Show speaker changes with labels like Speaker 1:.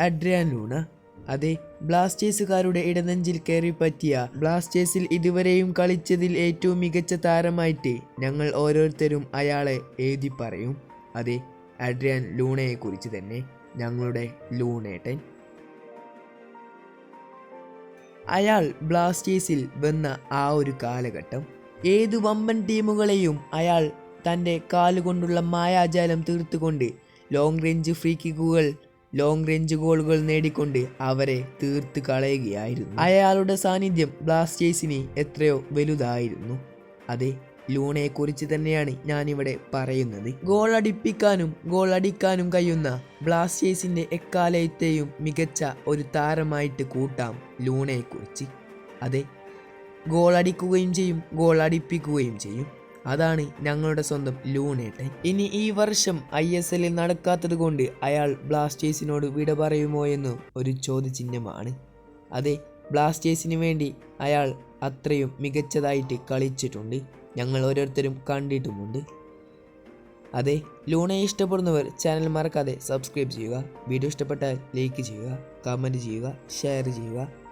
Speaker 1: Adrian Luna. അതെ ബ്ലാസ്റ്റേഴ്സുകാരുടെ ഇടനെഞ്ചിൽ കയറി പറ്റിയ ബ്ലാസ്റ്റേഴ്സിൽ ഇതുവരെയും കളിച്ചതിൽ ഏറ്റവും മികച്ച താരമായിട്ട് ഞങ്ങൾ ഓരോരുത്തരും അയാളെ എഴുതി പറയും. അതെ അഡ്രിയാൻ ലൂണയെക്കുറിച്ച് തന്നെ ഞങ്ങളുടെ ലൂണേട്ടൻ. അയാൾ ബ്ലാസ്റ്റേഴ്സിൽ വന്ന ആ ഒരു കാലഘട്ടം ഏത് വമ്പൻ ടീമുകളെയും അയാൾ തന്റെ കാലുകൊണ്ടുള്ള മായാജാലം തീർത്തുകൊണ്ട് ലോങ് റേഞ്ച് ഫ്രീ കിക്കുകൾ ലോങ് റേഞ്ച് ഗോളുകൾ നേടിക്കൊണ്ട് അവരെ തീർത്ത് കളയുകയായിരുന്നു. അയാളുടെ സാന്നിധ്യം ബ്ലാസ്റ്റേഴ്സിന് എത്രയോ വലുതായിരുന്നു. അതെ ലൂണയെ കുറിച്ച് തന്നെയാണ് ഞാനിവിടെ പറയുന്നത്. ഗോൾ അടിപ്പിക്കാനും ഗോൾ അടിക്കാനും കഴിയുന്ന ബ്ലാസ്റ്റേഴ്സിന്റെ എക്കാലയത്തെയും മികച്ച ഒരു താരമായിട്ട് കൂട്ടാം ലൂണയെക്കുറിച്ച്. അതെ ഗോൾ അടിക്കുകയും ചെയ്യും ഗോൾ അടിപ്പിക്കുകയും ചെയ്യും. അതാണ് ഞങ്ങളുടെ സ്വന്തം ലൂണേട്ടൻ. ഇനി ഈ വർഷം ഐ എസ് എല്ലിൽ നടക്കാത്തത് കൊണ്ട് അയാൾ ബ്ലാസ്റ്റേഴ്സിനോട് വിട പറയുമോ എന്ന് ഒരു ചോദ്യചിഹ്നമാണ്. അതെ ബ്ലാസ്റ്റേഴ്സിന് വേണ്ടി അയാൾ അത്രയും മികച്ചതായിട്ട് കളിച്ചിട്ടുണ്ട്. ഞങ്ങൾ ഓരോരുത്തരും കണ്ടിട്ടുമുണ്ട്. അതെ ലൂണയെ ഇഷ്ടപ്പെടുന്നവർ ചാനൽ മറക്കാതെ സബ്സ്ക്രൈബ് ചെയ്യുക. വീഡിയോ ഇഷ്ടപ്പെട്ടാൽ ലൈക്ക് ചെയ്യുക കമന്റ് ചെയ്യുക ഷെയർ ചെയ്യുക.